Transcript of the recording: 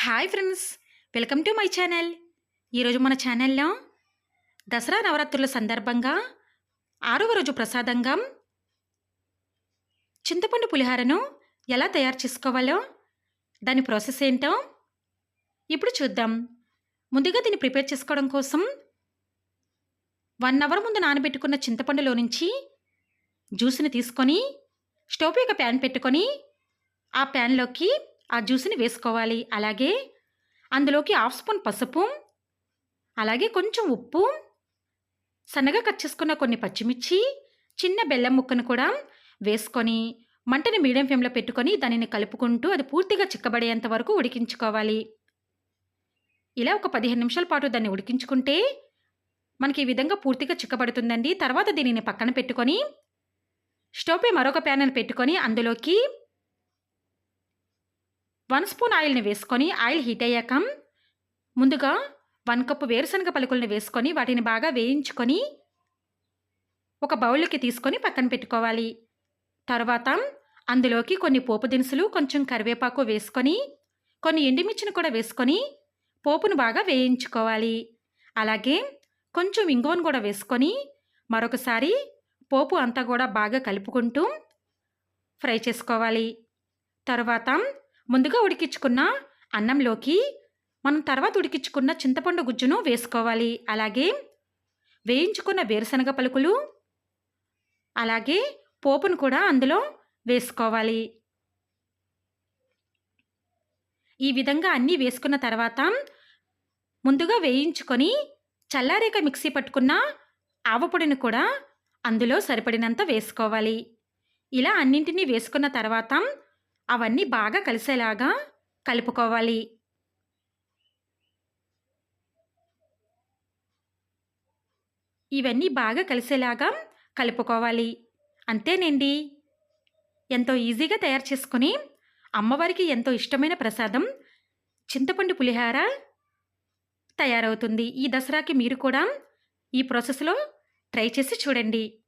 Hi friends welcome to my channel ఈరోజు మన ఛానల్లో దసరా నవరాత్రుల సందర్భంగా ఆరవ రోజు ప్రసాదంగా చింతపండు పులిహారను ఎలా తయారు చేసుకోవాలో దాని ప్రాసెస్ ఏంటో ఇప్పుడు చూద్దాం. ముందుగా దీన్ని ప్రిపేర్ చేసుకోవడం కోసం వన్ అవర్ ముందు నానబెట్టుకున్న చింతపండులో నుంచి జ్యూస్ని తీసుకొని స్టవ్ యొక్క ప్యాన్ పెట్టుకొని ఆ ప్యాన్లోకి ఆ జ్యూస్ని వేసుకోవాలి. అలాగే అందులోకి హాఫ్ స్పూన్ పసుపు అలాగే కొంచెం ఉప్పు సన్నగా కట్ చేసుకున్న కొన్ని పచ్చిమిర్చి చిన్న బెల్లం ముక్కను కూడా వేసుకొని మంటని మీడియం ఫ్లేమ్లో పెట్టుకొని దానిని కలుపుకుంటూ అది పూర్తిగా చిక్కబడేంత వరకు ఉడికించుకోవాలి. ఇలా ఒక పదిహేను నిమిషాల పాటు దాన్ని ఉడికించుకుంటే మనకి ఈ విధంగా పూర్తిగా చిక్కబడుతుందండి. తర్వాత దీనిని పక్కన పెట్టుకొని స్టవ్పై మరొక ప్యాన్ పెట్టుకొని అందులోకి వన్ స్పూన్ ఆయిల్ని వేసుకొని ఆయిల్ హీట్ అయ్యాక ముందుగా వన్ కప్పు వేరుశనగ పలుకుల్ని వేసుకొని వాటిని బాగా వేయించుకొని ఒక బౌల్కి తీసుకొని పక్కన పెట్టుకోవాలి. తర్వాత అందులోకి కొన్ని పోపు దినుసులు కొంచెం కరివేపాకు వేసుకొని కొన్ని ఎండుమిర్చిని కూడా వేసుకొని పోపును బాగా వేయించుకోవాలి. అలాగే కొంచెం ఇంగువను కూడా వేసుకొని మరొకసారి పోపు అంతా కూడా బాగా కలుపుకుంటూ ఫ్రై చేసుకోవాలి. తర్వాత ముందుగా ఉడికించుకున్న అన్నంలోకి మనం తర్వాత ఉడికించుకున్న చింతపండు గుజ్జును వేసుకోవాలి. అలాగే వేయించుకున్న వేరుశనగ పలుకులు అలాగే పోపును కూడా అందులో వేసుకోవాలి. ఈ విధంగా అన్నీ వేసుకున్న తర్వాత ముందుగా వేయించుకొని చల్లారేక మిక్సీ పట్టుకున్న ఆవపొడిని కూడా అందులో సరిపడినంత వేసుకోవాలి. ఇలా అన్నింటినీ వేసుకున్న తర్వాత అవన్నీ బాగా కలిసేలాగా కలుపుకోవాలి. ఇవన్నీ బాగా కలిసేలాగా కలుపుకోవాలి. అంతేనండి. ఎంతో ఈజీగా తయారు చేసుకుని అమ్మవారికి ఎంతో ఇష్టమైన ప్రసాదం చింతపండు పులిహార తయారవుతుంది. ఈ దసరాకి మీరు కూడా ఈ ప్రాసెస్లో ట్రై చేసి చూడండి.